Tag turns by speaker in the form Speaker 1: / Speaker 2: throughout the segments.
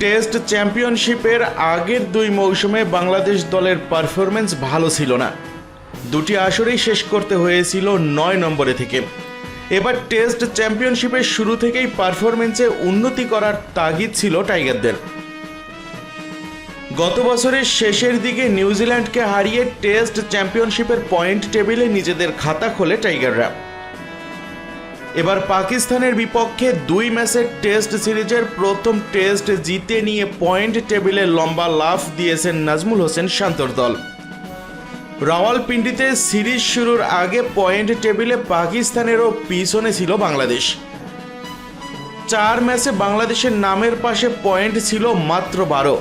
Speaker 1: Test চ্যাম্পিয়নশিপের আগের দুই মৌসুমে বাংলাদেশ দলের পারফরমেন্স ভালো ছিল না। দুটি আসরেই শেষ করতে হয়েছিল নয় নম্বরে থেকে। এবার টেস্ট চ্যাম্পিয়নশিপের শুরু থেকেই পারফরমেন্সে উন্নতি করার তাগিদ ছিল টাইগারদের। গত বছরের শেষের দিকে নিউজিল্যান্ডকে হারিয়ে টেস্ট চ্যাম্পিয়নশিপের পয়েন্ট টেবিলে নিজেদের খাতা খোলে টাইগাররা। এবার পাকিস্তানের বিপক্ষে দুই ম্যাচের টেস্ট সিরিজের প্রথম টেস্ট জিতে নিয়ে পয়েন্ট টেবিলে লম্বা লাফ দিয়েছেন নাজমুল হোসেন শান্তর দল। রাওয়ালপিন্ডিতে সিরিজ শুরুর আগে পয়েন্ট টেবিলে পাকিস্তানেরও পিছনে ছিল বাংলাদেশ। চার ম্যাচে বাংলাদেশের নামের পাশে পয়েন্ট ছিল মাত্র বারো,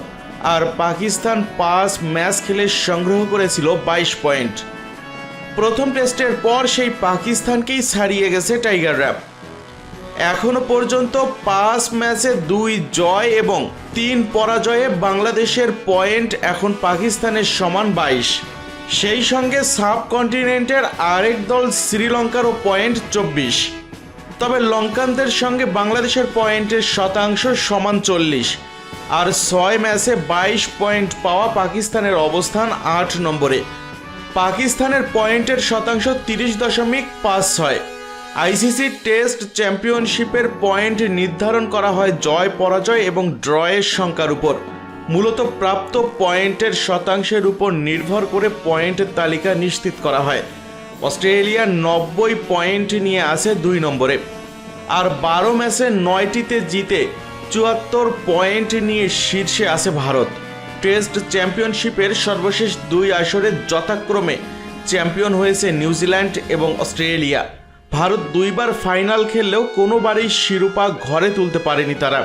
Speaker 1: আর পাকিস্তান পাঁচ ম্যাচ খেলে সংগ্রহ করেছিল বাইশ পয়েন্ট। প্রথম টেস্টের পর সেই পাকিস্তানকেই ছাড়িয়ে গেছে টাইগাররা এখনও পর্যন্ত পাঁচ ম্যাচে দুই জয় এবং তিন পরাজয়ে বাংলাদেশের পয়েন্ট এখন পাকিস্তানের সমান বাইশ। সেই সঙ্গে সাব কন্টিনেন্টের আরেক দল শ্রীলঙ্কারও পয়েন্ট চব্বিশ। তবে লঙ্কানদের সঙ্গে বাংলাদেশের পয়েন্টের শতাংশ সমান চল্লিশ। আর ছয় ম্যাচে বাইশ পয়েন্ট পাওয়া পাকিস্তানের অবস্থান আট নম্বরে। পাকিস্তানের পয়েন্টের শতাংশ তিরিশ দশমিক পাঁচ ছয়। আইসিসি টেস্ট চ্যাম্পিয়নশিপের পয়েন্ট নির্ধারণ করা হয় জয়, পরাজয় এবং ড্রয়ের সংখ্যার উপর। মূলত প্রাপ্ত পয়েন্টের শতাংশের উপর নির্ভর করে পয়েন্টের তালিকা নিশ্চিত করা হয়। অস্ট্রেলিয়া নব্বই পয়েন্ট নিয়ে আছে দুই নম্বরে। আর বারো ম্যাচে নয়টিতে জিতে চুয়াত্তর পয়েন্ট নিয়ে শীর্ষে আছে ভারত। টেস্ট চ্যাম্পিয়নশিপের সর্বশেষ দুই আসরে যথাক্রমে চ্যাম্পিয়ন হয়েছে নিউজিল্যান্ড এবং অস্ট্রেলিয়া। ভারত দুইবার ফাইনাল খেললেও কোনোবারই শিরোপা ঘরে তুলতে পারেনি তারা।